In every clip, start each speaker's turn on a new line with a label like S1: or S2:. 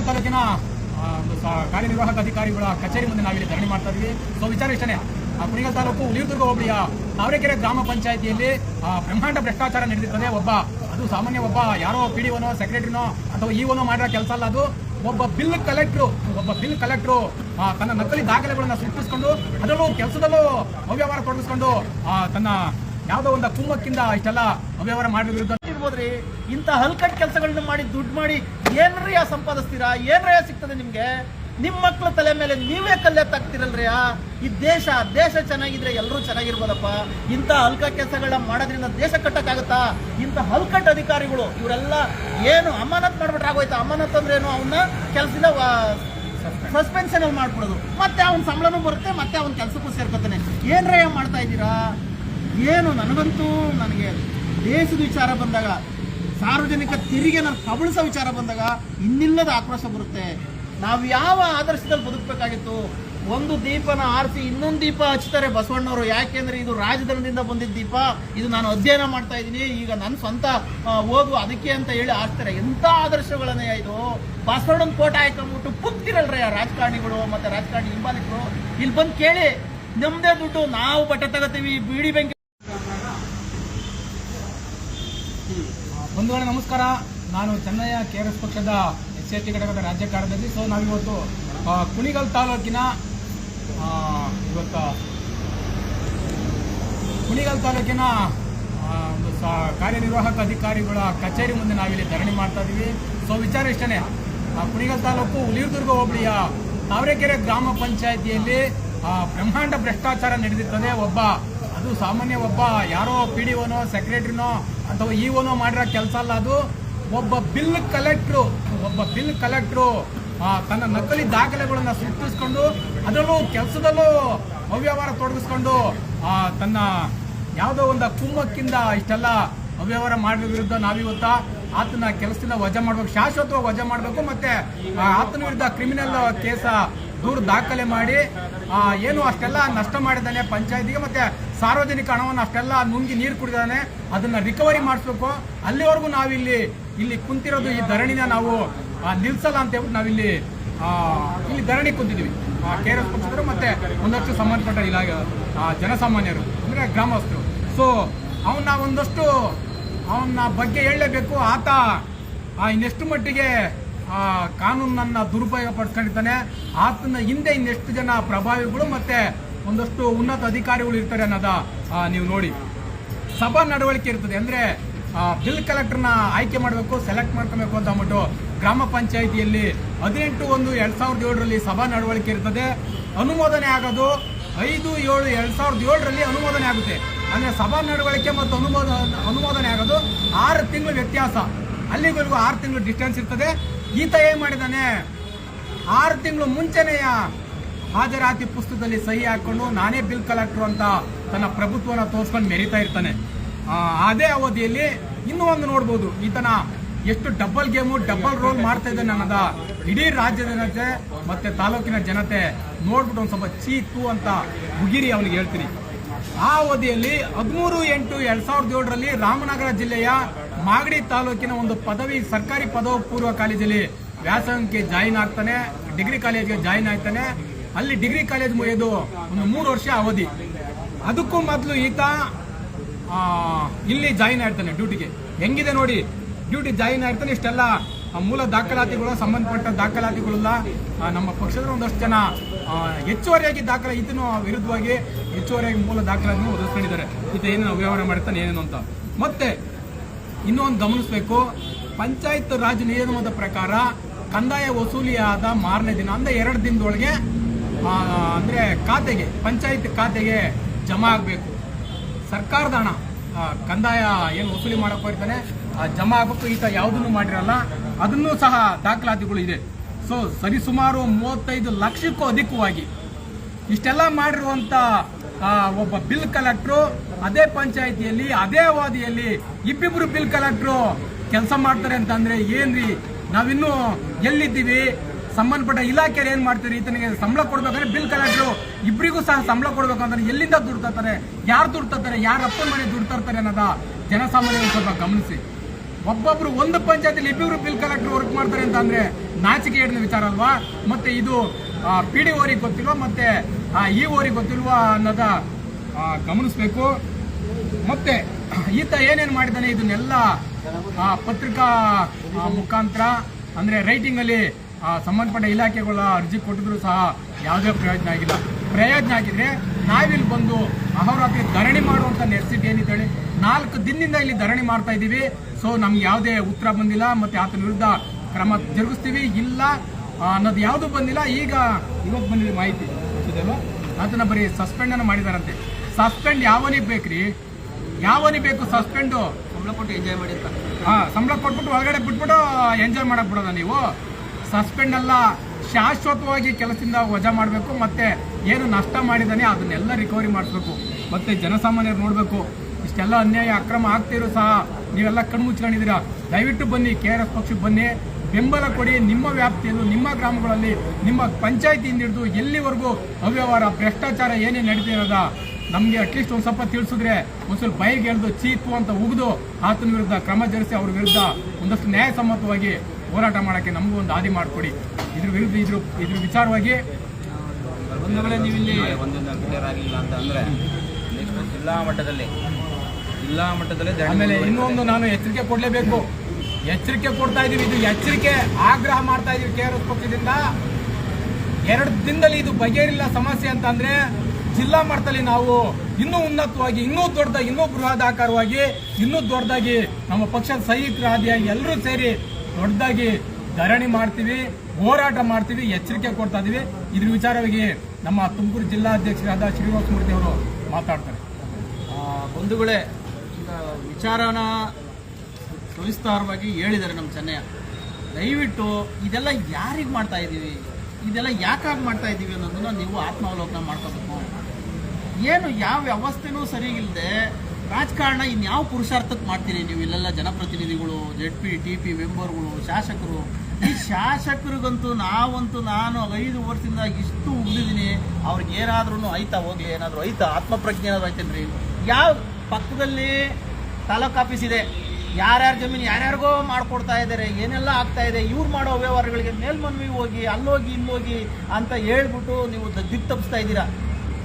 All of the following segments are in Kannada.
S1: ಕುಣಿಗಲ್ ತಾಲೂಕಿನ ಕಾರ್ಯನಿರ್ವಾಹಕ ಅಧಿಕಾರಿಗಳ ಕಚೇರಿ ಮುಂದೆ ನಾವಿಲ್ಲಿ ಧರಣಿ ಮಾಡ್ತಾ ಇದ್ವಿ. ಸೊ ವಿಚಾರ ಇಷ್ಟನೇ. ಕುಣಿಗಲ್ ತಾಲೂಕು ಉಳಿಯುದುರ್ಗ ಹೋಬಳಿಯ ತಾವರೆಕೆರೆ ಗ್ರಾಮ ಪಂಚಾಯಿತಿಯಲ್ಲಿ ಬ್ರಹ್ಮಾಂಡ ಭ್ರಷ್ಟಾಚಾರ ನಡೆದಿರ್ತದೆ. ಒಬ್ಬ, ಅದು ಸಾಮಾನ್ಯ ಒಬ್ಬ ಯಾರೋ ಪಿ ಡಿ ಒನೋ, ಸೆಕ್ರೆಟರಿನೋ ಅಥವಾ ಇ ಒನೋ ಮಾಡಿರೋ ಕೆಲಸ ಅಲ್ಲ ಅದು. ಒಬ್ಬ ಬಿಲ್ ಕಲೆಕ್ಟ್ರು, ಒಬ್ಬ ಬಿಲ್ ಕಲೆಕ್ಟ್ರು ತನ್ನ ನಕಲಿ ದಾಖಲೆಗಳನ್ನ ಸೃಷ್ಟಿಸ್ಕೊಂಡು, ಅದರಲ್ಲೂ ಕೆಲಸದಲ್ಲೂ ಅವ್ಯವಹಾರ ತೊಡಗಿಸ್ಕೊಂಡು ತನ್ನ ಯಾವುದೋ ಒಂದು ಕುಮ್ಮಕ್ಕಿಂದ ಇಷ್ಟೆಲ್ಲ ಅವ್ಯವಹಾರ ವಿರುದ್ಧ
S2: ಇರ್ಬೋದ್ರಿ ಇಂಥ ಹಲ್ಕಟ್ ಕೆಲಸಗಳನ್ನ ಮಾಡಿ, ದುಡ್ಡು ಮಾಡಿ ಏನ್ರಿ ಆ ಸಂಪಾದಿಸ್ತೀರಾ? ಏನ್ರಿ ಆ ಸಿಗ್ತದೆ ನಿಮ್ಗೆ? ನಿಮ್ಮ ಮಕ್ಳ ತಲೆ ಮೇಲೆ ನೀವೇ ಕಲ್ಲೆ ತಾಕ್ತಿರಲ್ರಿ, ಆ? ಈ ದೇಶ ದೇಶ ಚೆನ್ನಾಗಿದ್ರೆ ಎಲ್ಲರೂ ಚೆನ್ನಾಗಿರ್ಬೋದಪ್ಪ. ಇಂಥ ಹಲ್ಕ ಕೆಲಸಗಳನ್ನ ಮಾಡೋದ್ರಿಂದ ದೇಶ ಕಟ್ಟಕ್ಕಾಗತ್ತಾ? ಇಂಥ ಹಲ್ಕಟ್ ಅಧಿಕಾರಿಗಳು, ಇವರೆಲ್ಲ ಏನು ಅಮಾನತ್ ಮಾಡ್ಬಿಟ್ರೆ ಆಗೋಯ್ತಾ? ಅಮಾನತ್ ಅಂದ್ರೆ ಏನು? ಅವನ್ನ ಕೆಲಸದಿಂದ ಸಸ್ಪೆನ್ಷನ್ ಅಲ್ಲಿ ಮಾಡ್ಬಿಡೋದು. ಮತ್ತೆ ಅವನ ಸಂಬಳನೂ ಬರುತ್ತೆ, ಮತ್ತೆ ಅವನ ಕೆಲಸಕ್ಕೂ ಸೇರ್ಕೊತಾನೆ. ಏನ್ರೇ ಮಾಡ್ತಾ ಇದ್ದೀರಾ? ಏನು, ನನಗಂತೂ ನನಗೆ ದೇಶದ ವಿಚಾರ ಬಂದಾಗ, ಸಾರ್ವಜನಿಕ ತೆರಿಗೆ ನಾನು ಕಬಳಿಸೋ ವಿಚಾರ ಬಂದಾಗ ಇನ್ನಿಲ್ಲದ ಆಕ್ರೋಶ ಬರುತ್ತೆ. ನಾವು ಯಾವ ಆದರ್ಶದಲ್ಲಿ ಬದುಕಬೇಕಾಗಿತ್ತು? ಒಂದು ದೀಪನ ಆರಿಸಿ ಇನ್ನೊಂದು ದೀಪ ಹಚ್ತಾರೆ ಬಸವಣ್ಣವರು. ಯಾಕೆಂದ್ರೆ ಇದು ರಾಜಧನದಿಂದ ಬಂದಿದ್ದ ದೀಪ. ಇದು ನಾನು ಅಧ್ಯಯನ ಮಾಡ್ತಾ ಇದ್ದೀನಿ. ಈಗ ನನ್ನ ಸ್ವಂತ ಓದು ಅದಕ್ಕೆ ಅಂತ ಹೇಳಿ ಆಡ್ತಾರೆ ಎಂಥ ಆದರ್ಶಗಳನ್ನೇ ಇದು? ಬಸವಣ್ಣನ ಕೋಟ ಹಾಕೊಂಡ್ಬಿಟ್ಟು ಪುಗ್ತಿರಲ್ರಿ ಆ ರಾಜಕಾರಣಿಗಳು ಮತ್ತೆ ರಾಜಕಾರಣಿ ಹಿಂಬಾಲಿಕರು? ಇಲ್ಲಿ ಬಂದು ಕೇಳಿ. ನಮ್ದೇ ದುಡ್ಡು, ನಾವು ಬಟ್ಟೆ ತಗೋತೀವಿ, ಬೀಡಿ ಬೆಂಕಿ
S1: ಬಂಧುಗಳೇ, ನಮಸ್ಕಾರ. ನಾನು ಚೆನ್ನಯ್ಯ ಕೆ ಆರ್ ಎಸ್ ಪಕ್ಷದ ಎಸ್ ಟಿ ಘಟಕದ ರಾಜ್ಯ ಕಾರ್ಯದರ್ಶಿ. ಸೊ ನಾವಿವತ್ತು ಕುಣಿಗಲ್ ತಾಲೂಕಿನ ಇವತ್ತು ಕುಣಿಗಲ್ ತಾಲೂಕಿನ ಕಾರ್ಯನಿರ್ವಾಹಕ ಅಧಿಕಾರಿಗಳ ಕಚೇರಿ ಮುಂದೆ ನಾವಿಲ್ಲಿ ಧರಣಿ ಮಾಡ್ತಾ ಇದ್ದೀವಿ. ಸೊ ವಿಚಾರ ಇಷ್ಟೇ ಕುಣಿಗಲ್ ತಾಲೂಕು ಹುಲಿಯೂರ್ದುರ್ಗ ಹೋಬಳಿಯ ತಾವರೆಕೆರೆ ಗ್ರಾಮ ಪಂಚಾಯಿತಿಯಲ್ಲಿ ಬ್ರಹ್ಮಾಂಡ ಭ್ರಷ್ಟಾಚಾರ ನಡೆದಿರ್ತದೆ. ಒಬ್ಬ ಅದು ಸಾಮಾನ್ಯ ಒಬ್ಬ ಯಾರೋ ಪಿ ಡಿ ಒನೋ ಸೆಕ್ರೆಟ್ರಿನೋ ಅಥವಾ ಇ ಒನೋ ಮಾಡಿರೋ ಕೆಲಸ ಅಲ್ಲ ಅದು. ಒಬ್ಬ ಬಿಲ್ ಕಲೆಕ್ಟ್ರು ಒಬ್ಬ ಬಿಲ್ ಕಲೆಕ್ಟ್ರು ತನ್ನ ನಕಲಿ ದಾಖಲೆಗಳನ್ನು ಸೃಷ್ಟಿಸ್ಕೊಂಡು, ಅದರಲ್ಲೂ ಕೆಲಸದಲ್ಲೂ ಅವ್ಯವಹಾರ ತೊಡಗಿಸ್ಕೊಂಡು ತನ್ನ ಯಾವುದೋ ಒಂದು ಕುಮ್ಮಕ್ಕಿಂದ ಇಷ್ಟೆಲ್ಲ ಅವ್ಯವಹಾರ ಮಾಡಿದ ವಿರುದ್ಧ ನಾವಿವತ್ತ ಆತನ ಕೆಲಸದಿಂದ ವಜಾ ಮಾಡಬೇಕು, ಶಾಶ್ವತವಾಗಿ ವಜಾ ಮಾಡಬೇಕು ಮತ್ತೆ ಆತನ ವಿರುದ್ಧ ಕ್ರಿಮಿನಲ್ ಕೇಸ ದೂರು ದಾಖಲೆ ಮಾಡಿ ಏನು ಅಷ್ಟೆಲ್ಲ ನಷ್ಟ ಮಾಡಿದ್ದಾನೆ ಪಂಚಾಯತಿಗೆ, ಮತ್ತೆ ಸಾರ್ವಜನಿಕ ಹಣವನ್ನು ಅಷ್ಟೆಲ್ಲ ನುಂಗಿ ನೀರು ಕುಡಿದಾನೆ ಅದನ್ನ ರಿಕವರಿ ಮಾಡಿಸ್ಬೇಕು. ಅಲ್ಲಿವರೆಗೂ ನಾವಿಲ್ಲಿ ಇಲ್ಲಿ ಕುಂತಿರೋದು ಈ ಧರಣಿನ ನಾವು ನಿಲ್ಸಲ್ಲ ಅಂತ ಹೇಳ್ಬಿಟ್ಟು ನಾವಿಲ್ಲಿ ಇಲ್ಲಿ ಧರಣಿ ಕುಂತಿದ್ದೀವಿ. ಕೆ ಆರ್ ಎಸ್ ಪಕ್ಷದರು ಮತ್ತೆ ಒಂದಷ್ಟು ಸಂಬಂಧಪಟ್ಟ ಇಲಾಖೆ ಜನಸಾಮಾನ್ಯರು ಅಂದ್ರೆ ಗ್ರಾಮಸ್ಥರು. ಸೊ ಅವನ್ನ ಒಂದಷ್ಟು ಅವನ ಬಗ್ಗೆ ಹೇಳಲೇಬೇಕು. ಆತ ಇನ್ನೆಷ್ಟು ಮಟ್ಟಿಗೆ ಆ, ಕಾನೂನನ್ನ ದುರುಪಯೋಗ ಪಡ್ಸ್ಕೊಂಡಿದ್ದಾನೆ ಆತನ ಹಿಂದೆ ಇನ್ನೆಷ್ಟು ಜನ ಪ್ರಭಾವಿಗಳು ಮತ್ತೆ ಒಂದಷ್ಟು ಉನ್ನತ ಅಧಿಕಾರಿಗಳು ಇರ್ತಾರೆ ಅನ್ನೋದ ನೀವು ನೋಡಿ. ಸಭಾ ನಡವಳಿಕೆ ಇರ್ತದೆ. ಅಂದ್ರೆ ಬಿಲ್ ಕಲೆಕ್ಟರ್ನ ಆಯ್ಕೆ ಮಾಡಬೇಕು ಸೆಲೆಕ್ಟ್ ಮಾಡ್ಕೋಬೇಕು ಅಂತ ಅಂದ್ಬಿಟ್ಟು ಗ್ರಾಮ ಪಂಚಾಯಿತಿಯಲ್ಲಿ ಹದಿನೆಂಟು ಒಂದು ಎರಡ್ ಸಾವಿರದ ಏಳರಲ್ಲಿ ಸಭಾ ನಡವಳಿಕೆ ಇರ್ತದೆ. ಅನುಮೋದನೆ ಆಗೋದು ಐದು ಏಳು ಎರಡ್ ಸಾವಿರದ ಏಳರಲ್ಲಿ ಅನುಮೋದನೆ ಆಗುತ್ತೆ. ಅಂದ್ರೆ ಸಭಾ ನಡವಳಿಕೆ ಮತ್ತು ಅನುಮೋದ, ಅನುಮೋದನೆ ಆಗೋದು ಆರು ತಿಂಗಳು ವ್ಯತ್ಯಾಸ. ಅಲ್ಲಿವರೆಗೂ ಆರು ತಿಂಗಳು ಡಿಸ್ಟೆನ್ಸ್ ಇರ್ತದೆ. ಈತ ಏನ್ ಮಾಡಿದಾನೆ? ಆರು ತಿಂಗಳು ಮುಂಚೆನೆಯ ಹಾಜರಾತಿ ಪುಸ್ತಕದಲ್ಲಿ ಸಹಿ ಹಾಕೊಂಡು ನಾನೇ ಬಿಲ್ ಕಲೆಕ್ಟರ್ ಅಂತ ತನ್ನ ಪ್ರಭುತ್ವನ ತೋರಿಸ್ಕೊಂಡು ಮೆರಿತಾ ಇರ್ತಾನೆ. ಅದೇ ಅವಧಿಯಲ್ಲಿ ಇನ್ನೂ ಒಂದು ನೋಡ್ಬೋದು, ಈತನ ಎಷ್ಟು ಡಬಲ್ ಗೇಮು ಡಬಲ್ ರೋಲ್ ಮಾಡ್ತಾ ಇದ್ದಾನೆ ಅನ್ನೋದ ಇಡೀ ರಾಜ್ಯದ ಜನತೆ ಮತ್ತೆ ತಾಲೂಕಿನ ಜನತೆ ನೋಡ್ಬಿಟ್ಟು ಒಂದು ಸ್ವಲ್ಪ ಚೀತು ಅಂತ ಮುಗಿರಿ ಅವನಿಗೆ ಹೇಳ್ತೀನಿ. ಆ ಅವಧಿಯಲ್ಲಿ ಹದಿಮೂರು ಎಂಟು ಎರಡ್ ಸಾವಿರದ ಏಳರಲ್ಲಿ ರಾಮನಗರ ಜಿಲ್ಲೆಯ ಮಾಗಡಿ ತಾಲೂಕಿನ ಒಂದು ಪದವಿ, ಸರ್ಕಾರಿ ಪದವಿ ಪೂರ್ವ ಕಾಲೇಜಲ್ಲಿ ವ್ಯಾಸಂಗಕ್ಕೆ ಜಾಯಿನ್ ಆಗ್ತಾನೆ ಡಿಗ್ರಿ ಕಾಲೇಜ್ಗೆ ಜಾಯಿನ್ ಆಗ್ತಾನೆ. ಅಲ್ಲಿ ಡಿಗ್ರಿ ಕಾಲೇಜ್ ಮುಗಿಯೋದು ಒಂದು ಮೂರು ವರ್ಷ ಅವಧಿ. ಅದಕ್ಕೂ ಮೊದಲು ಈತ ಇಲ್ಲಿ ಜಾಯಿನ್ ಆಗ್ತಾನೆ ಡ್ಯೂಟಿಗೆ. ಹೆಂಗಿದೆ ನೋಡಿ, ಡ್ಯೂಟಿ ಜಾಯಿನ್ ಆಗ್ತಾನೆ, ಇಷ್ಟೆಲ್ಲ ಮೂಲ ದಾಖಲಾತಿಗಳು, ಸಂಬಂಧಪಟ್ಟ ದಾಖಲಾತಿಗಳೆಲ್ಲ ನಮ್ಮ ಪಕ್ಷದ ಒಂದಷ್ಟು ಜನ ಹೆಚ್ಚುವರಿಯಾಗಿ ದಾಖಲೆ ಇದನ್ನು ವಿರುದ್ಧವಾಗಿ ಹೆಚ್ಚುವರಿಯಾಗಿ ಮೂಲ ದಾಖಲಾತಿಯನ್ನು ಒದಗಿಸ್ಕೊಂಡಿದ್ದಾರೆ. ಈತ ಏನೇನು ವ್ಯವಹಾರ ಮಾಡ್ತಾನೆ ಏನೇನು ಅಂತ. ಮತ್ತೆ, ಇನ್ನೊಂದು ಗಮನಿಸಬೇಕು, ಪಂಚಾಯತ್ ರಾಜ್ ನಿಯಮದ ಪ್ರಕಾರ ಕಂದಾಯ ವಸೂಲಿಯಾದ ಮಾರನೇ ದಿನ, ಅಂದ್ರೆ ಎರಡು ದಿನದೊಳಗೆ ಅಂದ್ರೆ ಖಾತೆಗೆ, ಪಂಚಾಯತ್ ಖಾತೆಗೆ ಜಮಾ ಆಗಬೇಕು. ಸರ್ಕಾರದ ಹಣ ಕಂದಾಯ ಏನು ವಸೂಲಿ ಮಾಡಕ್ಕೆ ಹೋಗ್ತಾನೆ ಜಮಾ ಆಗಬೇಕು ಈತ ಯಾವುದನ್ನು ಮಾಡಿರಲ್ಲ, ಅದನ್ನು ಸಹ ದಾಖಲಾತಿಗಳು ಇದೆ. ಸೊ ಸರಿಸುಮಾರು ಮೂವತ್ತೈದು ಲಕ್ಷಕ್ಕೂ ಅಧಿಕವಾಗಿ ಇಷ್ಟೆಲ್ಲ ಮಾಡಿರುವಂತ ಒಬ್ಬ ಬಿಲ್ ಕಲೆಕ್ಟ್ರು, ಅದೇ ಪಂಚಾಯಿತಿಯಲ್ಲಿ, ಅದೇ ಅವಧಿಯಲ್ಲಿ ಇಬ್ಬಿಬ್ರು ಬಿಲ್ ಕಲೆಕ್ಟ್ರು ಕೆಲಸ ಮಾಡ್ತಾರೆ ಅಂತಂದ್ರೆ ಏನ್ರಿ, ನಾವಿನ್ನೂ ಎಲ್ಲಿದ್ದೀವಿ? ಸಂಬಂಧಪಟ್ಟ ಇಲಾಖೆಯಲ್ಲಿ ಏನ್ ಮಾಡ್ತೀರಿ ಈತನಿಗೆ ಸಂಬಳ ಕೊಡ್ಬೇಕಂದ್ರೆ ಬಿಲ್ ಕಲೆಕ್ಟ್ರು ಇಬ್ಬರಿಗೂ ಸಹ ಸಂಬಳ ಕೊಡ್ಬೇಕು ಎಲ್ಲಿಂದ ದುಡ್ಡು ಯಾರು ದುಡ್ಡು ಯಾರು ಅಪ್ಪ ಮನೆ ದುಡ್ಡು ತರ್ತಾರೆ ಅನ್ನೋದ ಜನಸಾಮಾನ್ಯರು ಸ್ವಲ್ಪ ಗಮನಿಸಿ. ಒಬ್ಬೊಬ್ರು ಒಂದು ಪಂಚಾಯತಿಲಿ ಇಬ್ಬರು ಬಿಲ್ ಕಲೆಕ್ಟರ್ ವರ್ಕ್ ಮಾಡ್ತಾರೆ ಅಂತ ಅಂದ್ರೆ ನಾಚಿಕೆ ಹೇಳಿದ ವಿಚಾರ ಅಲ್ವಾ? ಮತ್ತೆ ಇದು ಪಿ ಡಿ ಓರಿಗೆ ಗೊತ್ತಿಲ್ವಾ? ಮತ್ತೆ ಈ ಓರಿಗೆ ಗೊತ್ತಿಲ್ವಾ ಅನ್ನೋದ ಗಮನಿಸ್ಬೇಕು. ಮತ್ತೆ, ಈತ ಏನೇನು ಮಾಡಿದ್ದಾನೆ? ಇದನ್ನೆಲ್ಲ ಪತ್ರಿಕಾ ಮುಖಾಂತರ, ಅಂದ್ರೆ ರೈಟಿಂಗ್ ಅಲ್ಲಿ ಸಂಬಂಧಪಟ್ಟ ಇಲಾಖೆಗಳ ಅರ್ಜಿ ಕೊಟ್ಟಿದ್ರು ಸಹ ಯಾವುದೇ ಪ್ರಯೋಜನ ಆಗಿಲ್ಲ. ಪ್ರಯೋಜನ ಆಗಿದ್ರೆ ನಾವಿಲ್ಲಿ ಬಂದು ಅಹೋರಾತ್ರಿ ಧರಣಿ ಮಾಡುವಂತ ನೆಸಿಟಿ ಏನಿದೆ ಹೇಳಿ ನಾಲ್ಕು ದಿನದಿಂದ ಇಲ್ಲಿ ಧರಣಿ ಮಾಡ್ತಾ ಇದ್ದೀವಿ. ಸೊ ನಮ್ಗೆ ಯಾವುದೇ ಉತ್ತರ ಬಂದಿಲ್ಲ ಮತ್ತೆ ಆತನ ವಿರುದ್ಧ ಕ್ರಮ ಜರುಗಿಸ್ತೀವಿ. ಇಲ್ಲ ಅನ್ನೋದು ಯಾವುದು ಬಂದಿಲ್ಲ. ಈಗ ಇವಾಗ ಬಂದಿದೆ ಮಾಹಿತಿ? ಆತನ ಬರೀ ಸಸ್ಪೆಂಡ್ ಅನ್ನು ಮಾಡಿದಾರಂತೆ. ಸಸ್ಪೆಂಡ್ ಯಾವನಿಗೆ ಬೇಕ್ರಿ? ಯಾವನಿಗೆ ಬೇಕು ಸಸ್ಪೆಂಡು?
S2: ಸಂಬಳ ಕೊಟ್ಟು ಎಂಜಾಯ್ ಮಾಡಿ
S1: ಹಾ ಸಂಬಳ ಕೊಟ್ಬಿಟ್ಟು ಹೊರಗಡೆ ಬಿಟ್ಬಿಟ್ಟು ಎಂಜಾಯ್ ಮಾಡಕ್ ಬಿಡೋದ ನೀವು? ಸಸ್ಪೆಂಡ್ ಅಲ್ಲ, ಶಾಶ್ವತವಾಗಿ ಕೆಲಸದಿಂದ ವಜಾ ಮಾಡಬೇಕು, ಮತ್ತೆ ಏನು ನಷ್ಟ ಮಾಡಿದ್ದಾನೆ ಅದನ್ನೆಲ್ಲ ರಿಕವರಿ ಮಾಡಿಸ್ಬೇಕು. ಮತ್ತೆ ಜನಸಾಮಾನ್ಯರು ನೋಡಬೇಕು, ಇಷ್ಟೆಲ್ಲ ಅನ್ಯಾಯ, ಅಕ್ರಮ ಆಗ್ತಿರೋ ಸಹ ನೀವೆಲ್ಲ ಕಣ್ಮುಚ್ಕೊಂಡಿದ್ದೀರಾ ದಯವಿಟ್ಟು ಬನ್ನಿ ಕೆ ಆರ್ ಎಸ್ ಪಕ್ಷಕ್ಕೆ ಬನ್ನಿ. ಬೆಂಬಲ ಕೊಡಿ, ನಿಮ್ಮ ವ್ಯಾಪ್ತಿಯಲ್ಲೂ, ನಿಮ್ಮ ಗ್ರಾಮಗಳಲ್ಲಿ, ನಿಮ್ಮ ಪಂಚಾಯತಿಯಿಂದ ಹಿಡಿದು ಎಲ್ಲಿವರೆಗೂ ಅವ್ಯವಹಾರ, ಭ್ರಷ್ಟಾಚಾರ ಏನೇ ನಡೀತಿರೋದ ನಮಗೆ ಅಟ್ಲೀಸ್ಟ್ ಒಂದು ಸ್ವಲ್ಪ ತಿಳಿಸಿದ್ರೆ, ಒಂದು ಸ್ವಲ್ಪ ಬೈಗೆ ಎಳೆದು ಚೀಪು ಅಂತ ಉಗಿದು, ಆತನ ವಿರುದ್ಧ ಕ್ರಮ ಜರುಗಿಸಿ, ಅವ್ರ ವಿರುದ್ಧ ಒಂದಷ್ಟು ನ್ಯಾಯಸಮ್ಮತವಾಗಿ ಹೋರಾಟ ಮಾಡೋಕ್ಕೆ ನಮಗೂ ಒಂದು ಹಾದಿ ಮಾಡಿಕೊಡಿ. ಇದ್ರ ವಿರುದ್ಧ ಇದ್ರ ಇದ್ರ ವಿಚಾರವಾಗಿ
S2: ಒಂದು ವೇಳೆ ನೀವು ಇಲ್ಲಿ
S3: ಒಂದೊಂದು ಕ್ಲಿಯರ್ ಆಗಿಲ್ಲ ಅಂತ ಅಂದ್ರೆ ನೆಕ್ಸ್ಟ್ ಜಿಲ್ಲಾ ಮಟ್ಟದಲ್ಲಿ ಜಿಲ್ಲಾ ಮಟ್ಟದಲ್ಲಿ
S1: ಆಮೇಲೆ ಇನ್ನೊಂದು ನಾನು ಎಚ್ಚರಿಕೆ ಕೊಡಲೇಬೇಕು. ಎಚ್ಚರಿಕೆ ಕೊಡ್ತಾ ಇದೀವಿ. ಇದು ಎಚ್ಚರಿಕೆ ಆಗ್ರಹ ಮಾಡ್ತಾ ಇದೀವಿ ಕೆ ಆರ್ ಎಸ್ ಪಕ್ಷದಿಂದ. ಎರಡು ದಿನದಲ್ಲಿ ಇದು ಬಗೆಹರಿಲ್ಲ ಸಮಸ್ಯೆ ಅಂತಂದ್ರೆ ಜಿಲ್ಲಾ ಮಟ್ಟದಲ್ಲಿ ನಾವು ಇನ್ನೂ ಉನ್ನತವಾಗಿ ಇನ್ನೂ ದೊಡ್ಡದಾಗಿ ಇನ್ನೂ ಬೃಹದಾಕಾರವಾಗಿ ಇನ್ನೂ ದೊಡ್ಡದಾಗಿ ನಮ್ಮ ಪಕ್ಷದ ಸೈನಿಕರಾದಿಯಾಗಿ ಎಲ್ಲರೂ ಸೇರಿ ದೊಡ್ಡದಾಗಿ ಧರಣಿ ಮಾಡ್ತೀವಿ, ಹೋರಾಟ ಮಾಡ್ತೀವಿ, ಎಚ್ಚರಿಕೆ ಕೊಡ್ತಾ ಇದೀವಿ. ಇದ್ರ ವಿಚಾರವಾಗಿ ನಮ್ಮ ತುಮಕೂರು ಜಿಲ್ಲಾಧ್ಯಕ್ಷರಾದ ಶ್ರೀನಿವಾಸ ಮೂರ್ತಿ ಅವರು ಮಾತಾಡ್ತಾರೆ.
S2: ಬಂಧುಗಳೇ ವಿಚಾರನ ಸವಿಸ್ತಾರವಾಗಿ ಹೇಳಿದ್ದಾರೆ ನಮ್ಮ ಚೆನ್ನಯ್ಯ. ದಯವಿಟ್ಟು ಇದೆಲ್ಲ ಯಾರಿಗೆ ಮಾಡ್ತಾ ಇದ್ದೀವಿ ಇದೆಲ್ಲ ಯಾಕಾಗಿ ಮಾಡ್ತಾ ಇದ್ದೀವಿ ಅನ್ನೋದನ್ನ ನೀವು ಆತ್ಮಾವಲೋಕನ ಮಾಡ್ಕೋಬೇಕು. ಏನು, ಯಾವ ವ್ಯವಸ್ಥೆನೂ ಸರಿಗಿಲ್ಲದೆ ರಾಜಕಾರಣ ಇನ್ಯಾವ ಪುರುಷಾರ್ಥಕ್ಕೆ ಮಾಡ್ತೀರಿ ನೀವು? ಇಲ್ಲೆಲ್ಲ ಜನಪ್ರತಿನಿಧಿಗಳು ಜೆಡ್ ಪಿ ಟಿ ಪಿ ಮೆಂಬರ್ಗಳು ಶಾಸಕರು. ಈ ಶಾಸಕರಿಗಂತೂ ನಾವಂತೂ ನಾನು ಐದು ವರ್ಷದಿಂದ ಇಷ್ಟು ಉಳಿದಿದ್ದೀನಿ. ಅವ್ರಿಗೆ ಏನಾದ್ರೂ ಐತಾ ಹೋಗ್ಲಿ? ಏನಾದರೂ ಐತಾ ಆತ್ಮಪ್ರಜ್ಞೆ ಏನಾದ್ರು ಐತೇನ್ರಿ ಯಾವ ಪಕ್ಕದಲ್ಲಿ ತಾಲೂಕು ಆಫೀಸ್ ಇದೆ. ಯಾರ್ಯಾರ ಜಮೀನು ಯಾರ್ಯಾರಿಗೋ ಮಾಡ್ಕೊಡ್ತಾ ಇದ್ದಾರೆ. ಏನೆಲ್ಲ ಆಗ್ತಾ ಇದೆ? ಇವ್ರು ಮಾಡೋ ವ್ಯವಹಾರಗಳಿಗೆ ಮೇಲ್ಮನ್ವಿ ಹೋಗಿ, ಅಲ್ಲೋಗಿ, ಇಲ್ಲೋಗಿ ಅಂತ ಹೇಳ್ಬಿಟ್ಟು ನೀವು ದಿಕ್ ತಪ್ಪಿಸ್ತಾ ಇದ್ದೀರಾ?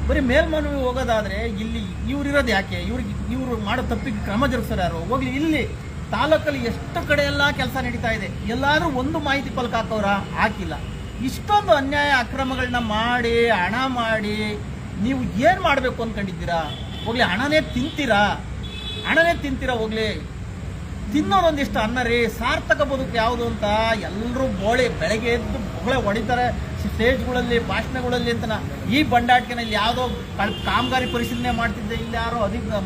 S2: ಬರೀ ಮೇಲ್ಮನವಿ ಹೋಗೋದಾದ್ರೆ ಇಲ್ಲಿ ಇವ್ರು ಇರೋದು ಯಾಕೆ? ಇವ್ರಿಗೆ ಇವ್ರು ಮಾಡೋ ತಪ್ಪಿಗೆ ಕ್ರಮ ಜರುಗಿಸ್ತಾರೆ ಯಾರು? ಹೋಗ್ಲಿ, ಇಲ್ಲಿ ತಾಲೂಕಲ್ಲಿ ಎಷ್ಟು ಕಡೆ ಎಲ್ಲ ಕೆಲಸ ನಡೀತಾ ಇದೆ. ಎಲ್ಲಾದರೂ ಒಂದು ಮಾಹಿತಿ ಫಲಕ ಹಾಕೋರ? ಹಾಕಿಲ್ಲ. ಇಷ್ಟೊಂದು ಅನ್ಯಾಯ ಅಕ್ರಮಗಳನ್ನ ಮಾಡಿ, ಹಣ ಮಾಡಿ ನೀವು ಏನು ಮಾಡಬೇಕು ಅಂದ್ಕೊಂಡಿದ್ದೀರಾ ಹೋಗ್ಲಿ, ಹಣನೇ ತಿಂತೀರಾ? ಹಣನೇ ತಿಂತೀರಾ ಹೋಗ್ಲಿ? ತಿನ್ನೋದೊಂದಿಷ್ಟು ಅನ್ನ ರೀ, ಸಾರ್ಥಕ ಬದುಕು ಯಾವುದು ಅಂತ ಎಲ್ಲರೂ ಬೋಳಿ ಬೆಳಗ್ಗೆ ಎದ್ದು ಬೊಗಳೆ ಹೊಡಿತಾರೆ. ಸ್ಟೇಜ್ಗಳಲ್ಲಿ, ಭಾಷಣಗಳಲ್ಲಿ ಅಂತ ಈ ಬಂಡಾಟಿಕೆನಲ್ಲಿ ಯಾವುದೋ ಕಾಮಗಾರಿ ಪರಿಶೀಲನೆ ಮಾಡ್ತಿದ್ದೆ, ಇಲ್ಲಿ ಯಾರೋ ಅದಕ್ಕೆ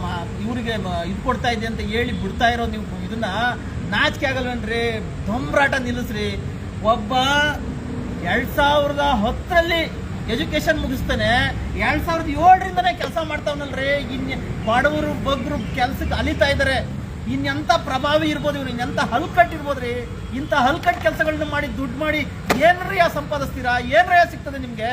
S2: ಇವರಿಗೆ ಇದು ಕೊಡ್ತಾ ಇದೆ ಅಂತ ಹೇಳಿ ಬಿಡ್ತಾ ಇರೋ ನೀವು ಇದನ್ನ ನಾಚಿಕೆ ಆಗಲ್ವೇನ್ರಿ? ದೊಂಬ್ರಾಟ ನಿಲ್ಲಿಸ್ರಿ. ಒಬ್ಬ ಎರಡು ಸಾವಿರದ ಹತ್ತರಲ್ಲಿ ಎಜುಕೇಶನ್ ಮುಗಿಸ್ತಾನೆ, ಎರಡು ಸಾವಿರದ ಏಳರಿಂದನೇ ಕೆಲಸ ಮಾಡ್ತಾವನಲ್ರಿ. ಇನ್ ಬಡವರು ಬಗ್ರು ಕೆಲ್ಸಕ್ಕೆ ಅಲಿತಾ ಇದ್ದಾರೆ ಇನ್ನೆಂತ ಪ್ರಭಾವಿ ಇರ್ಬೋದು ಇವ್ರು, ಇನ್ನೆಂತ ಹಲ್ಕಟ್ ರೀ ಇಂಥ ಹಲ್ಕಟ್ ಕೆಲಸಗಳನ್ನ ಮಾಡಿ, ದುಡ್ಡು ಮಾಡಿ ಏನ್ರಿ ಆ ಸಂಪಾದಿಸ್ತೀರಾ? ಏನ್ರ ಸಿಗ್ತದೆ ನಿಮಗೆ?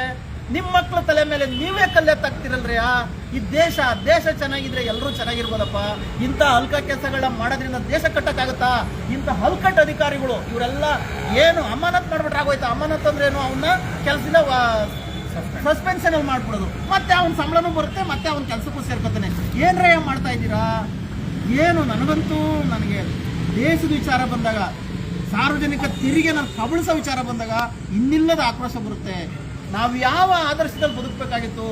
S2: ನಿಮ್ಮ ಮಕ್ಕಳ ತಲೆ ಮೇಲೆ ನೀವೇ ಕಲ್ಲೆತ್ತಾಗ್ತಿರಲ್ರಿ ಆ ಈ ದೇಶ ದೇಶ ಚೆನ್ನಾಗಿದ್ರೆ ಎಲ್ಲರೂ ಚೆನ್ನಾಗಿರ್ಬೋದಪ್ಪ. ಇಂಥ ಹಲ್ಕ ಕೆಲಸಗಳನ್ನ ಮಾಡೋದ್ರಿಂದ ದೇಶ ಕಟ್ಟಕ್ಕಾಗತ್ತಾ? ಇಂಥ ಹಲ್ಕಟ್ ಅಧಿಕಾರಿಗಳು, ಇವರೆಲ್ಲ ಏನು ಅಮಾನತ್ ಮಾಡ್ಬಿಟ್ರೆ ಆಗೋಯ್ತಾ? ಅಮಾನತ್ ಅಂದ್ರೆ ಏನು? ಅವನ್ನ ಕೆಲಸದಿಂದ ಸಸ್ಪೆನ್ಷನ್ ಅಲ್ಲಿ ಮಾಡ್ಬಿಡೋದು. ಮತ್ತೆ ಅವ್ನ ಸಂಬಳನೂ ಬರುತ್ತೆ, ಮತ್ತೆ ಅವ್ನ ಕೆಲಸಕ್ಕೂ ಸೇರ್ಕೊತಾನೆ. ಏನ್ರೇ ಮಾಡ್ತಾ ಇದ್ದೀರಾ? ಏನು ನನಗಂತೂ ನನಗೆ ದೇಶದ ವಿಚಾರ ಬಂದಾಗ, ಸಾರ್ವಜನಿಕ ತೆರಿಗೆ ನಾನು ಕಬಳಿಸೋ ವಿಚಾರ ಬಂದಾಗ ಇನ್ನಿಲ್ಲದ ಆಕ್ರೋಶ ಬರುತ್ತೆ. ನಾವು ಯಾವ ಆದರ್ಶದಲ್ಲಿ ಬದುಕಬೇಕಾಗಿತ್ತು?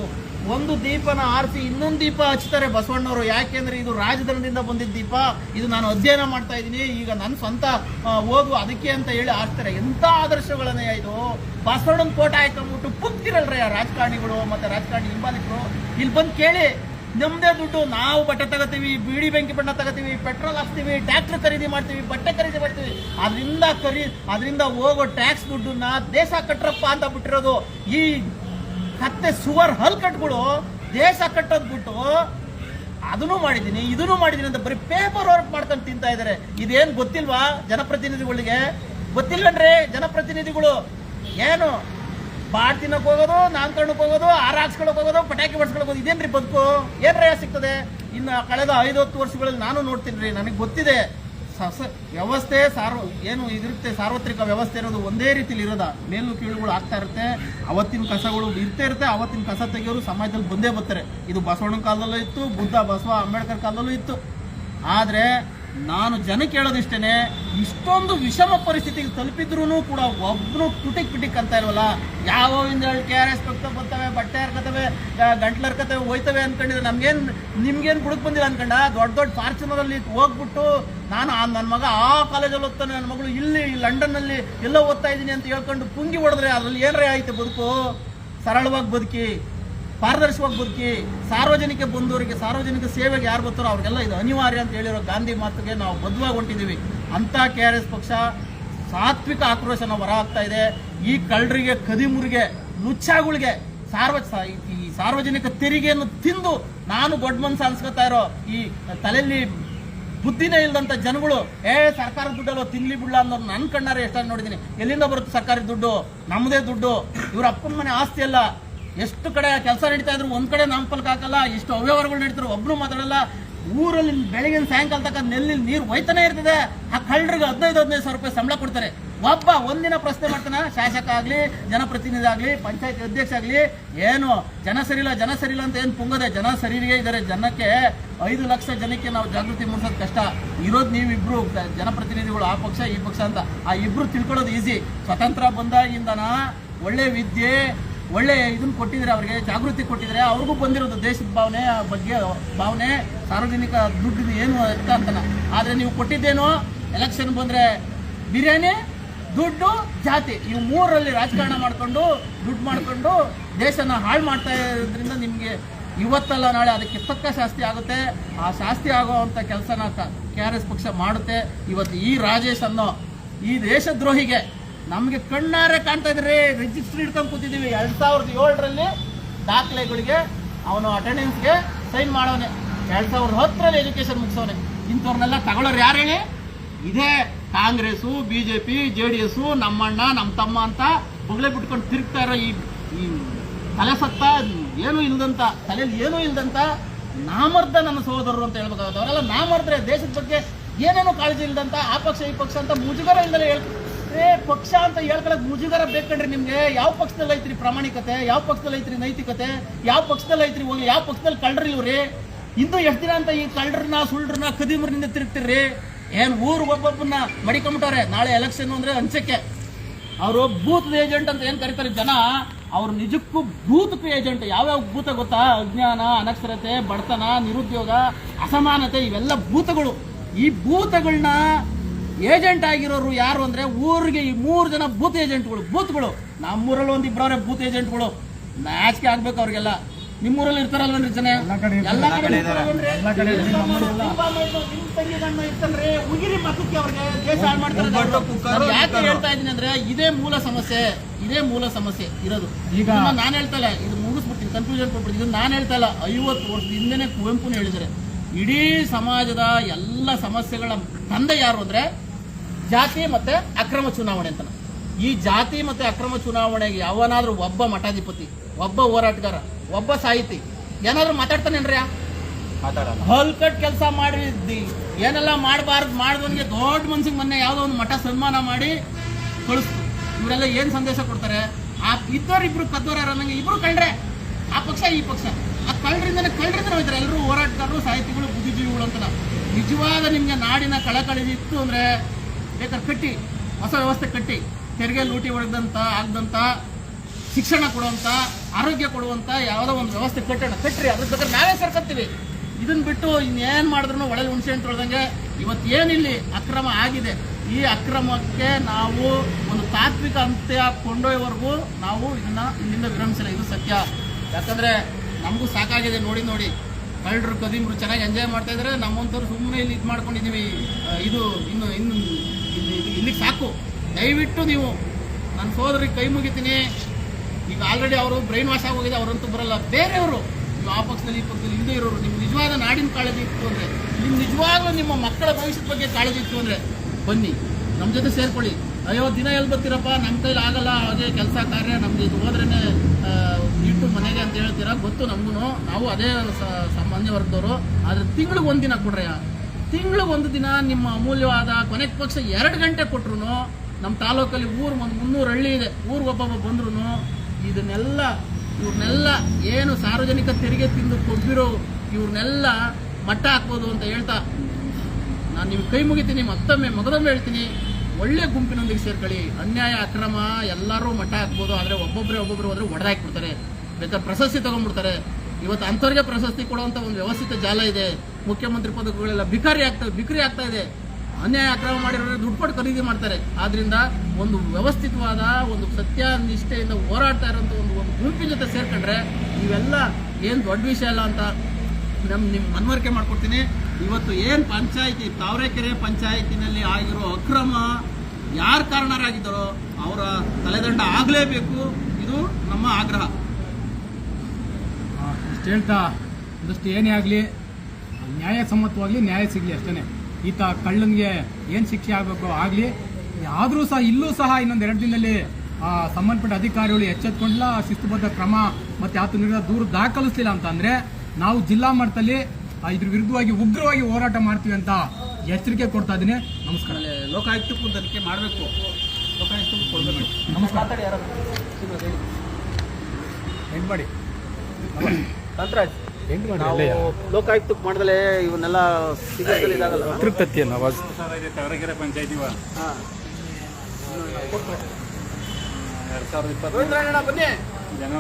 S2: ಒಂದು ದೀಪನ ಆರಿಸಿ ಇನ್ನೊಂದು ದೀಪ ಹಚ್ತಾರೆ ಬಸವಣ್ಣವರು. ಯಾಕೆಂದ್ರೆ ಇದು ರಾಜಧನದಿಂದ ಬಂದಿದ್ದ ದೀಪ. ಇದು ನಾನು ಅಧ್ಯಯನ ಮಾಡ್ತಾ ಇದ್ದೀನಿ. ಈಗ ನನ್ನ ಸ್ವಂತ ಹೋಗು ಅದಕ್ಕೆ ಅಂತ ಹೇಳಿ ಆಡ್ತಾರೆ ಎಂಥ ಆದರ್ಶಗಳನ್ನೇ ಇದು? ಬಸವಣ್ಣನ ಕೋಟ ಹಾಕೊಂಡ್ಬಿಟ್ಟು ಪುತ್ತಿರಲ್ರಿ ಆ ರಾಜಕಾರಣಿಗಳು ಮತ್ತೆ ರಾಜಕಾರಣಿ ಹಿಂಬಾಲಿಕರು. ಇಲ್ಲಿ ಬಂದು ಕೇಳಿ. ನಮ್ದೇ ದುಡ್ಡು, ನಾವು ಬಟ್ಟೆ ತಗೋತೀವಿ, ಬೀಡಿ ಬೆಂಕಿ ಬಣ್ಣ ತಗೋತೀವಿ, ಪೆಟ್ರೋಲ್ ಹಾಕ್ತೀವಿ ಟ್ಯಾಕ್ಟರ್ ಖರೀದಿ ಮಾಡ್ತೀವಿ, ಬಟ್ಟೆ ಖರೀದಿ ಮಾಡ್ತೀವಿ. ಅದರಿಂದ ಖರೀ ಅದರಿಂದ ಹೋಗೋ ಟ್ಯಾಕ್ಸ್ ದುಡ್ಡನ್ನ ದೇಶ ಕಟ್ಟರಪ್ಪ ಅಂತ ಬಿಟ್ಟಿರೋದು. ಈ ಕತ್ತೆ ಸುವರ್ ಹಲ್ ಕಟ್ಗಳು ದೇಶ ಕಟ್ಟೋದು ಬಿಟ್ಟು ಅದನ್ನು ಮಾಡಿದ್ದೀನಿ, ಇದನ್ನು ಮಾಡಿದ್ದೀನಿ ಅಂತ ಬರೀ ಪೇಪರ್ ವರ್ಕ್ ಮಾಡ್ಕೊಂಡು ತಿಂತಾ ಇದ್ದಾರೆ ಇದೇನು ಗೊತ್ತಿಲ್ವಾ ಜನಪ್ರತಿನಿಧಿಗಳಿಗೆ? ಗೊತ್ತಿಲ್ಲನ್ರಿ ಜನಪ್ರತಿನಿಧಿಗಳು? ಏನು? ಬಾಡ್ ತಿನ್ನಕ್ ಹೋಗೋದು ನಾಮಕರಣಕ್ಕೆ ಹೋಗೋದು ಆರ ಹಾಕ್ಸ್ಕೊಳಕ್ ಹೋಗೋದು, ಪಟಾಕಿ ಬಡ್ಸ್ಕೊಳಕ್ ಹೋಗೋದು, ಇದೇನ್ರಿ ಬದುಕು? ಏನ್ರೇ ಸಿಗ್ತದೆ? ಇನ್ನು ಕಳೆದ ಐದು ಹತ್ತು ವರ್ಷಗಳಲ್ಲಿ ನಾನು ನೋಡ್ತೀನಿ ರೀ ನನಗೆ ಗೊತ್ತಿದೆ. ವ್ಯವಸ್ಥೆ ಸಾರ್ವ, ಏನು ಇದಿರುತ್ತೆ, ಸಾರ್ವತ್ರಿಕ ವ್ಯವಸ್ಥೆ ಇರೋದು ಒಂದೇ ರೀತಿಲಿ ಇರೋದ. ಮೇಲು ಕೀಳುಗಳು ಆಗ್ತಾ ಇರುತ್ತೆ, ಅವತ್ತಿನ ಕಸಗಳು ಇರ್ತೇ ಇರುತ್ತೆ, ಅವತ್ತಿನ ಕಸ ತೆಗೆಯೋರು ಸಮಾಜದಲ್ಲಿ ಬಂದೇ ಬರ್ತಾರೆ. ಇದು ಬಸವಣ್ಣನ ಕಾಲದಲ್ಲೂ ಇತ್ತು, ಬುದ್ಧ ಬಸವ ಅಂಬೇಡ್ಕರ್ ಕಾಲದಲ್ಲೂ ಇತ್ತು. ಆದರೆ ನಾನು ಜನ ಕೇಳೋದಿಷ್ಟೇನೆ, ಇಷ್ಟೊಂದು ವಿಷಮ ಪರಿಸ್ಥಿತಿಗೆ ತಲುಪಿದ್ರು ಕೂಡ ಒಬ್ಬನು ಟುಟಿಕ್ ಪಿಟಿಕ್ ಅಂತ ಇಲ್ವಲ್ಲ ಯಾವ ಹೇಳಿ ಕೆ ಆರ್ ಎಸ್ ಬರ್ತವೆ, ಬಟ್ಟೆ ಹರ್ಕತವೆ ಗಂಟ್ಲು ಹರ್ಕತವೆ ಹೋಯ್ತವೆ ಅನ್ಕೊಂಡಿದ್ರೆ. ನಮ್ಗೇನು, ನಿಮ್ಗೇನು ಬುಡಕ್ ಬಂದಿಲ್ಲ ಅನ್ಕೊಂಡ? ದೊಡ್ಡ ದೊಡ್ಡ ಫಾರ್ಚುನರಲ್ಲಿ ಹೋಗ್ಬಿಟ್ಟು ನಾನು ನನ್ನ ಮಗ ಆ ಕಾಲೇಜಲ್ಲಿ ಓದ್ತಾನೆ ನನ್ನ ಮಗಳು ಇಲ್ಲಿ ಲಂಡನ್ನಲ್ಲಿ ಎಲ್ಲೋ ಓದ್ತಾ ಇದ್ದೀನಿ ಅಂತ ಹೇಳ್ಕೊಂಡು ಪುಂಗಿ ಹೊಡೆದ್ರೆ ಅದ್ರಲ್ಲಿ ಏನ್ರೇ ಆಯ್ತು ಬದುಕು? ಸರಳವಾಗಿ ಬದುಕಿ. ಪಾರದರ್ಶಕವಾಗಿ ಬದುಕಿ, ಸಾರ್ವಜನಿಕ ಬಂದವರಿಗೆ, ಸಾರ್ವಜನಿಕ ಸೇವೆಗೆ ಯಾರು ಬರ್ತಾರೋ ಅವ್ರಿಗೆಲ್ಲ ಇದು ಅನಿವಾರ್ಯ ಅಂತ ಹೇಳಿರೋ ಗಾಂಧಿ ಮಾತುಗೆ ನಾವು ಬದ್ಧವಾಗಿ ಹೊಂಟಿದ್ದೀವಿ. ಅಂತ ಕೆ ಆರ್ ಎಸ್ ಪಕ್ಷ ಸಾತ್ವಿಕ ಆಕ್ರೋಶನ ಹೊರ ಆಗ್ತಾ ಇದೆ. ಈ ಕಳ್ಳರಿಗೆ, ಕದಿಮುರಿಗೆ ಲುಚ್ಚಾಗಳಿಗೆ ಸಾರ್ವ ಈ ಸಾರ್ವಜನಿಕ ತೆರಿಗೆಯನ್ನು ತಿಂದು ನಾನು ದೊಡ್ಡ ಮನ್ಸು ಅನ್ಸ್ಕೊತಾ ಇರೋ ಈ ತಲೆಯಲ್ಲಿ ಬುದ್ಧಿನೇ ಇಲ್ಲದಂತ ಜನಗಳು, ಏ ಸರ್ಕಾರ ದುಡ್ಡಲ್ಲ ತಿನ್ಲಿ ಬಿಡ್ಲ ಅನ್ನೋದು ನನ್ನ ಕಣ್ಣಾರೆ ಎಷ್ಟಾಗಿ ನೋಡಿದ್ದೀನಿ. ಎಲ್ಲಿಂದ ಬರುತ್ತೆ ಸರ್ಕಾರಿ ದುಡ್ಡು? ನಮ್ಮದೇ ದುಡ್ಡು. ಇವರ ಅಪ್ಪನ ಮನೆ ಆಸ್ತಿ ಅಲ್ಲ. ಎಷ್ಟು ಕಡೆ ಕೆಲಸ ನಡೀತಾ ಇದ್ರು ಒಂದ್ ಕಡೆ ನಾಮಫಲಕ ಹಾಕಲ್ಲ ಎಷ್ಟು ಅವ್ಯವಹಾರಗಳು ನಡೀತಾರೆ ಒಬ್ರು ಮಾತಾಡಲ್ಲ. ಊರಲ್ಲಿ ಬೆಳಗಿನ ಸಾಯಂಕಾಲ ತಕ್ಕ ನೆಲ್ಲಿ ನೀರು ಹೋಯ್ತಾನೆ ಇರ್ತದೆ. ಆ ಕಳ್ಳರಿಗೆ ಹದಿನೈದು ಹದಿನೈದು ಸಾವಿರ ರೂಪಾಯಿ ಸಂಬಳ ಕೊಡ್ತಾರೆ. ಒಬ್ಬ ಒಂದಿನ ಪ್ರಶ್ನೆ ಮಾಡ್ತಾನ, ಶಾಸಕ ಆಗ್ಲಿ, ಜನಪ್ರತಿನಿಧಿ ಆಗ್ಲಿ, ಪಂಚಾಯತ್ ಅಧ್ಯಕ್ಷ ಆಗ್ಲಿ, ಏನು ಜನ ಸರಿಲ್ಲ ಜನ ಸರಿಲ್ಲ ಅಂತ ಏನು ಪುಂಗದೆ, ಜನ ಸರಿರಿಗೆ ಇದ್ದಾರೆ ಜನಕ್ಕೆ ಐದು ಲಕ್ಷ ಜನಕ್ಕೆ ನಾವು ಜಾಗೃತಿ ಮೂಡಿಸೋದು ಕಷ್ಟ. ಇರೋದು ನೀವಿಬ್ರು ಜನಪ್ರತಿನಿಧಿಗಳು, ಆ ಪಕ್ಷ, ಈ ಪಕ್ಷ ಅಂತ. ಆ ಇಬ್ರು ತಿಳ್ಕೊಳ್ಳೋದು ಈಸಿ ಸ್ವತಂತ್ರ ಬಂದಾಗಿಂದನ ಒಳ್ಳೆ ವಿದ್ಯೆ ಒಳ್ಳೆ ಇದನ್ನ ಕೊಟ್ಟಿದ್ರೆ, ಅವ್ರಿಗೆ ಜಾಗೃತಿ ಕೊಟ್ಟಿದ್ರೆ ಅವ್ರಿಗೂ ಬಂದಿರೋದು ದೇಶದ ಭಾವನೆ ಬಗ್ಗೆ ಭಾವನೆ, ಸಾರ್ವಜನಿಕ ದುಡ್ಡು ಏನು ಅಂತ ಅಂತನ ಆದರೆ ನೀವು ಕೊಟ್ಟಿದ್ದೇನೋ ಎಲೆಕ್ಷನ್ ಬಂದ್ರೆ ಬಿರಿಯಾನಿ, ದುಡ್ಡು, ಜಾತಿ. ಇವು ಮೂರರಲ್ಲಿ ರಾಜಕಾರಣ ಮಾಡಿಕೊಂಡು, ದುಡ್ಡು ಮಾಡಿಕೊಂಡು ದೇಶನ ಹಾಳು ಮಾಡ್ತಾ ಇರೋದ್ರಿಂದ ನಿಮಗೆ ಇವತ್ತಲ್ಲ, ನಾಳೆ ಅದಕ್ಕೆ ತಕ್ಕ ಶಾಸ್ತಿ ಆಗುತ್ತೆ. ಆ ಶಾಸ್ತಿ ಆಗುವಂಥ ಕೆಲಸನ ಕೆ ಆರ್ ಎಸ್ ಪಕ್ಷ ಮಾಡುತ್ತೆ. ಇವತ್ತು ಈ ರಾಜೇಶ್ ಅನ್ನೋ ಈ ದೇಶದ್ರೋಹಿಗೆ ನಮಗೆ ಕಣ್ಣಾರೆ ಕಾಣ್ತಾ ಇದ್ರಿ ರಿಜಿಸ್ಟ್ರಿ ಹಿಡ್ಕೊಂಡು ಕೂತಿದ್ದೀವಿ ಎರಡ್ ಸಾವಿರದ ಏಳರಲ್ಲಿ ದಾಖಲೆಗಳಿಗೆ ಅವನು ಅಟೆಂಡೆನ್ಸ್ಗೆ ಸೈನ್ ಮಾಡೋನೆ. ಎರಡ್ ಸಾವಿರದ ಹತ್ತರಲ್ಲಿ ಎಜುಕೇಶನ್ ಮುಗಿಸೋನೆ. ಇಂಥವ್ರನ್ನೆಲ್ಲ ತಗೊಳ್ಳೋರು ಯಾರು ಹೇಳಿ? ಇದೇ Congress B J P J D S ನಮ್ಮಣ್ಣ ನಮ್ಮ ತಮ್ಮ ಅಂತ ಹೊಗಳೇ ಬಿಟ್ಕೊಂಡು ತಿರುಗ್ತಾ ಇರೋ ಈ ತಲೆ ಸತ್ತ ಏನೂ ಇಲ್ದಂತ ತಲೆಯಲ್ಲಿ ಏನೂ ಇಲ್ದಂತ ನಾಮರ್ದ ನನ್ನ ಸಹೋದರರು ಅಂತ ಹೇಳ್ಬೇಕಾಗುತ್ತೆ. ಅವರೆಲ್ಲ ನಾಮರ್ದ್ರೆ ದೇಶದ ಬಗ್ಗೆ ಏನೇನೋ ಕಾಳಜಿ ಇಲ್ದಂತ, ಆ ಪಕ್ಷ ಈ ಪಕ್ಷ ಅಂತ ಮುಜುಗರ ಇಲ್ಲದೆ ಹೇಳ್ ಏ ಪಕ್ಷ ಅಂತ ಹೇಳ್ಕೊಳಕ್ ಮುಜುಗರ ಬೇಕಂಡ್ರಿ ನಿಮ್ಗೆ. ಯಾವ ಪಕ್ಷದಲ್ಲಿ ಐತ್ರಿ ಪ್ರಾಮಾಣಿಕತೆ? ಯಾವ ಪಕ್ಷದಲ್ಲಿ ಐತ್ರಿ ನೈತಿಕತೆ? ಯಾವ ಪಕ್ಷದಲ್ಲಿ ಐತ್ರಿ ಹೋಗ್ಲಿ ಯಾವ ಪಕ್ಷದಲ್ಲಿ ಕಳ್ರಿ ಇವ್ರಿ ಇಂದು ಎಷ್ಟು ದಿನ ಅಂತ ಈ ಕಳ್ಳರನ್ನ ಸುಳ್ರನ್ನ ಕದಿಮರಿನಿಂದ ತಿರುಗ್ತಿರ್ರಿ? ಏನ್ ಊರು ಒಬ್ಬೊಬ್ಬನ್ನ ಮಡಿಕೊಂಬಿಟ್ಟಾರೆ ನಾಳೆ ಎಲೆಕ್ಷನ್ ಅಂದ್ರೆ ಅಂಚಕ್ಕೆ. ಅವರು ಬೂತ್ ಏಜೆಂಟ್ ಅಂತ ಏನ್ ಕರೀತಾರೆ ಜನ? ಅವ್ರ ನಿಜಕ್ಕೂ ಬೂತ್ ಏಜೆಂಟ್ ಯಾವ್ಯಾವ ಭೂತ ಗೊತ್ತಾ? ಅಜ್ಞಾನ, ಅನಕ್ಷರತೆ, ಬಡತನ, ನಿರುದ್ಯೋಗ, ಅಸಮಾನತೆ, ಇವೆಲ್ಲ ಭೂತಗಳು. ಈ ಭೂತಗಳನ್ನ ಏಜೆಂಟ್ ಆಗಿರೋರು ಯಾರು ಅಂದ್ರೆ ಊರಿಗೆ ಈ ಮೂರು ಜನ ಬೂತ್ ಏಜೆಂಟ್ಗಳು ಬೂತ್ಗಳು. ನಮ್ಮೂರಲ್ಲಿ ಒಂದ್ ಇಬ್ಬರವ್ರೆ ಬೂತ್ ಏಜೆಂಟ್ಗಳು. ನಾಚಿಕೆ ಆಗ್ಬೇಕು ಅವ್ರಿಗೆಲ್ಲ. ನಿಮ್ಮೂರಲ್ಲಿ ಇರ್ತಾರಲ್ವನ್ರಿ ಜನ ಎಲ್ಲ ಕಡೆ ಯಾಕೆ ಹೇಳ್ತಾ ಇದೀನಿ ಅಂದ್ರೆ ಇದೇ ಮೂಲ ಸಮಸ್ಯೆ ಇದೇ ಮೂಲ ಸಮಸ್ಯೆ ಇರೋದು. ಈಗ ನಾನು ಹೇಳ್ತಾ ಇಲ್ಲ ಇದು ಮುಗಿಸ್ಬಿಡ್ತೀನಿ ಕನ್ಫ್ಯೂಷನ್ ಕೊಟ್ಬಿಡ್ತೀನಿ. ಇದು ನಾನು ಹೇಳ್ತಾ ಇಲ್ಲ ಐವತ್ತು ವರ್ಷದ ಹಿಂದೆನೆ ಕುವೆಂಪುನ ಹೇಳಿದ್ದಾರೆ. ಇಡೀ ಸಮಾಜದ ಎಲ್ಲ ಸಮಸ್ಯೆಗಳ ತಂದೆ ಯಾರು ಅಂದ್ರೆ ಜಾತಿ ಮತ್ತೆ ಅಕ್ರಮ ಚುನಾವಣೆ ಅಂತ. ಈ ಜಾತಿ ಮತ್ತೆ ಅಕ್ರಮ ಚುನಾವಣೆಗೆ ಯಾವನಾದ್ರೂ ಒಬ್ಬ ಮಠಾಧಿಪತಿ ಒಬ್ಬ ಹೋರಾಟಗಾರ ಒಬ್ಬ ಸಾಹಿತಿ ಏನಾದ್ರೂ ಮಾತಾಡ್ತಾನೇನ್ರಿ? ಹಲ್ಕಟ್ ಕೆಲಸ ಮಾಡಿದ್ದಿ ಏನೆಲ್ಲ ಮಾಡಬಾರ್ದು ಮಾಡಿದವನಿಗೆ ದೊಡ್ಡ ಮನ್ಸಿಗೆ ಮೊನ್ನೆ ಯಾವುದೋ ಒಂದು ಮಠ ಸನ್ಮಾನ ಮಾಡಿ ಕಳಿಸ್ತು. ಇವರೆಲ್ಲ ಏನು ಸಂದೇಶ ಕೊಡ್ತಾರೆ? ಆ ಇದ್ದವ್ರು ಇಬ್ರು ಕದ್ದೋರ ಅನ್ನಂಗೆ ಇಬ್ರು ಕಂಡ್ರೆ ಆ ಪಕ್ಷ ಈ ಪಕ್ಷ. ಆ ಕಳ್ಳರಿಂದನೇ ಕಳ್ಳರಿಂದ ಹೋಯ್ತಾರೆ. ಎಲ್ಲರೂ ಹೋರಾಟಗಾರರು ಸಾಹಿತಿಗಳು ಬುದ್ಧಿಜೀವಿಗಳು ಅಂತ ನಿಜವಾದ ನಿಮಗೆ ನಾಡಿನ ಕಳಕಳಿ ಇತ್ತು ಅಂದ್ರೆ ಬೇಕಾದ್ರೆ ಕಟ್ಟಿ, ಹೊಸ ವ್ಯವಸ್ಥೆ ಕಟ್ಟಿ ತೆರಿಗೆ ಲೂಟಿ ಹೊಡೆದಂತ, ಆಗದಂತ, ಶಿಕ್ಷಣ ಕೊಡುವಂತ, ಆರೋಗ್ಯ ಕೊಡುವಂತ ಯಾವುದೋ ಒಂದು ವ್ಯವಸ್ಥೆ ಕಟ್ಟೋಣ. ಕಟ್ಟ್ರಿ ಅದ್ರ ಬೇಕಾದ್ರೆ ನಾವೇ ಸರ್ಕತ್ತೀವಿ ಇದನ್ನ ಬಿಟ್ಟು ಇನ್ನೇನು ಮಾಡಿದ್ರು ಒಳ್ಳೆ ಹುಣಸೆ ಅಂತ ಇವತ್ತು ಇವತ್ತೇನಿಲ್ಲಿ ಅಕ್ರಮ ಆಗಿದೆ. ಈ ಅಕ್ರಮಕ್ಕೆ ನಾವು ಒಂದು ತಾತ್ವಿಕ ಅಂತ್ಯ ಕೊಂಡೊಯ್ಯವರೆಗೂ ನಾವು ಇದನ್ನ ಇಲ್ಲಿಂದ ವಿರಮಿಸಿಲ್ಲ. ಇದು ಸತ್ಯ. ಯಾಕಂದ್ರೆ ನಮಗೂ ಸಾಕಾಗಿದೆ. ನೋಡಿ ನೋಡಿ. ಕಳ್ಳರು, ಕದಿಮ್ರು ಚೆನ್ನಾಗಿ ಎಂಜಾಯ್ ಮಾಡ್ತಾ ಇದ್ರೆ ನಮ್ಮಂಥವ್ರು ಸುಮ್ಮನೆ ಇಲ್ಲಿ ಇದು ಮಾಡ್ಕೊಂಡಿದ್ದೀವಿ. ಇದು, ಇನ್ನು ಇನ್ನು ಇಲ್ಲಿ- ಇಲ್ಲಿಗೆ ಸಾಕು. ದಯವಿಟ್ಟು ನೀವು ನನ್ನ ಸೋದರಿಗೆ ಕೈ ಮುಗಿತೀನಿ. ಈಗ ಆಲ್ರೆಡಿ ಅವರು ಬ್ರೈನ್ ವಾಶ್ ಆಗೋಗಿದೆ, ಅವರಂತೂ ಬರಲ್ಲ. ಬೇರೆಯವರು, ನೀವು ಆ ಪಕ್ಷದಲ್ಲಿ, ಈ ಪಕ್ಷದಲ್ಲಿ ಇಲ್ಲದೆ ಇರೋರು ನಿಮ್ಮ ನಿಜವಾದ ನಾಡಿನ ಕಾಳಜಿ ಇತ್ತು ಅಂದರೆ ನಿಮ್ಮ ನಿಜವಾಗ್ಲೂ ನಿಮ್ಮ ಮಕ್ಕಳ ಭವಿಷ್ಯದ ಬಗ್ಗೆ ಕಾಳಜಿ ಇತ್ತು ಅಂದರೆ, ಬನ್ನಿ ನಮ್ಮ ಜೊತೆ ಸೇರ್ಕೊಳ್ಳಿ. ಅಯ್ಯೋ, ದಿನ ಎಲ್ಲಿ ಬರ್ತೀರಪ್ಪ? ನಮ್ಮ ಕೈಲಿ ಆಗಲ್ಲ ಅದೇ ಕೆಲಸ, ಕಾರ್ಯ, ನಮ್ಗೆ ಇದು ಹೋದ್ರೇ ಇಟ್ಟು ಮನೆಗೆ ಅಂತ ಹೇಳ್ತೀರಾ? ಗೊತ್ತು ನಮಗೂ ನಾವು ಅದೇ ಸಾಮಾನ್ಯ ವರ್ಗದವರು ಆದರೆ ತಿಂಗಳಿಗೆ ದಿನ ಕೊಡ್ರಯ್ಯ. ತಿಂಗಳು ಒಂದು ದಿನ ನಿಮ್ಮ ಅಮೂಲ್ಯವಾದ ಕೊನೆ ಪಕ್ಷ ಎರಡು ಗಂಟೆ ಕೊಟ್ರು ನಮ್ಮ ತಾಲೂಕಲ್ಲಿ ಊರು ಒಂದು ಮುನ್ನೂರು ಹಳ್ಳಿ ಇದೆ. ಊರಿಗೆ ಒಬ್ಬೊಬ್ಬ ಬಂದ್ರು ಇದನ್ನೆಲ್ಲ ಇವ್ರನ್ನೆಲ್ಲ ಏನು ಸಾರ್ವಜನಿಕ ತೆರಿಗೆ ತಿಂದು ಕೊಬ್ಬಿರೋ ಇವ್ರನ್ನೆಲ್ಲ ಮಟ್ಟ ಹಾಕ್ಬೋದು ಅಂತ ಹೇಳ್ತಾ ನಾನು ನಿಮ್ಗೆ ಕೈ ಮುಗಿತೀನಿ, ಮತ್ತೊಮ್ಮೆ ಮಗದೊಮ್ಮೆ ಹೇಳ್ತೀನಿ. ಒಳ್ಳೆ ಗುಂಪಿನೊಂದಿಗೆ ಸೇರ್ಕೊಳ್ಳಿ. ಅನ್ಯಾಯ, ಅಕ್ರಮ ಎಲ್ಲರೂ ಮಟ್ಟ ಹಾಕ್ಬೋದು, ಆದರೆ ಒಬ್ಬೊಬ್ಬರೇ ಒಬ್ಬೊಬ್ಬರು ಹೋದ್ರೆ ಒಡೆದಾಕ್ಬಿಡ್ತಾರೆ ಬೇಕಾದ್ರೆ ಪ್ರಶಸ್ತಿ ತಗೊಂಡ್ಬಿಡ್ತಾರೆ. ಇವತ್ತು ಅಂಥವ್ರಿಗೆ ಪ್ರಶಸ್ತಿ ಕೊಡುವಂಥ ಒಂದು ವ್ಯವಸ್ಥಿತ ಜಾಲ ಇದೆ. ಮುಖ್ಯಮಂತ್ರಿ ಪದಕಗಳೆಲ್ಲ ಬಿಕಾರಿ ಆಗ್ತವೆ ಬಿಕ್ರಿ ಆಗ್ತಾ ಇದೆ. ಅನ್ಯಾಯ ಅಕ್ರಮ ಮಾಡಿರೋರು ದುಡ್ಡು ಕೊಟ್ಟು ಖರೀದಿ ಮಾಡ್ತಾರೆ. ಆದ್ರಿಂದ ಒಂದು ವ್ಯವಸ್ಥಿತವಾದ ಒಂದು ಸತ್ಯ ನಿಷ್ಠೆಯಿಂದ ಹೋರಾಡ್ತಾ ಇರೋಂಥ ಒಂದು ಒಂದು ಗುಂಪಿನ ಜೊತೆ ಸೇರ್ಕೊಂಡ್ರೆ ಇವೆಲ್ಲ ಏನು ದೊಡ್ಡ ವಿಷಯ ಅಲ್ಲ ಅಂತ ನಮ್ ನಿಮ್ ಮನವರಿಕೆ ಮಾಡ್ಕೊಡ್ತೀನಿ. ಇವತ್ತು ಏನು ಪಂಚಾಯಿತಿ ತಾವರೆಕೆರೆ ಪಂಚಾಯತಿನಲ್ಲಿ ಆಗಿರೋ ಅಕ್ರಮ ಯಾರು ಕಾರಣರಾಗಿದ್ದಾರೋ ಅವರ ತಲೆದಂಡ ಆಗಲೇಬೇಕು. ಇದು ನಮ್ಮ ಆಗ್ರಹ.
S1: ಇಷ್ಟು ಹೇಳ್ತಾ ಒಂದಷ್ಟು ಏನೇ ಆಗಲಿ ನ್ಯಾಯಸಮ್ಮತವಾಗಲಿ ನ್ಯಾಯ ಸಿಗಲಿ ಅಷ್ಟೇ ಈತ ಕಳ್ಳನಿಗೆ ಏನು ಶಿಕ್ಷೆ ಆಗಬೇಕು ಆಗಲಿ ಆದರೂ ಸಹ ಇಲ್ಲೂ ಸಹ ಇನ್ನೊಂದು ಎರಡು ದಿನದಲ್ಲಿ ಆ, ಸಂಬಂಧಪಟ್ಟ ಅಧಿಕಾರಿಗಳು ಎಚ್ಚೆತ್ಕೊಂಡಿಲ್ಲ ಶಿಸ್ತುಬದ್ಧ ಕ್ರಮ ಮತ್ತು ಆತ ವಿರುದ್ಧ ದೂರು ದಾಖಲಿಸಲಿಲ್ಲ ಅಂತ ಅಂದರೆ ನಾವು ಜಿಲ್ಲಾ ಮಟ್ಟದಲ್ಲಿ ಇದ್ರ ವಿರುದ್ಧವಾಗಿ ಉಗ್ರವಾಗಿ ಹೋರಾಟ ಮಾಡ್ತೀವಿ ಅಂತ ಎಚ್ಚರಿಕೆ ಕೊಡ್ತಾ ಇದ್ದೀನಿ. ನಮಸ್ಕಾರ.
S2: ಲೋಕಾಯುಕ್ತಕ್ಕೆ ತನಿಖೆ ಮಾಡಬೇಕು. ಲೋಕಾಯುಕ್ತಕ್ಕೂ ಕೊಡಬೇಕು
S1: ನಮಸ್ಕಾರ. ಮಾಡಿ
S2: ಕಾಂತರಾಜ್ ನಾವು ಲೋಕಾಯುಕ್ತಕ್ಕೆ ಮಾಡಿದ್ರೆ ಇವನ್ನೆಲ್ಲ ಸಿಗೋದ್ರಲ್ಲಿ ಇದಾಗಲ್ಲ.
S4: ಪಂಚಾಯತಿ
S2: ಹಾ.
S4: ಎರಡ್ ಸಾವಿರದ ಇಪ್ಪತ್ತು
S2: ಬನ್ನಿ.
S4: ಜನ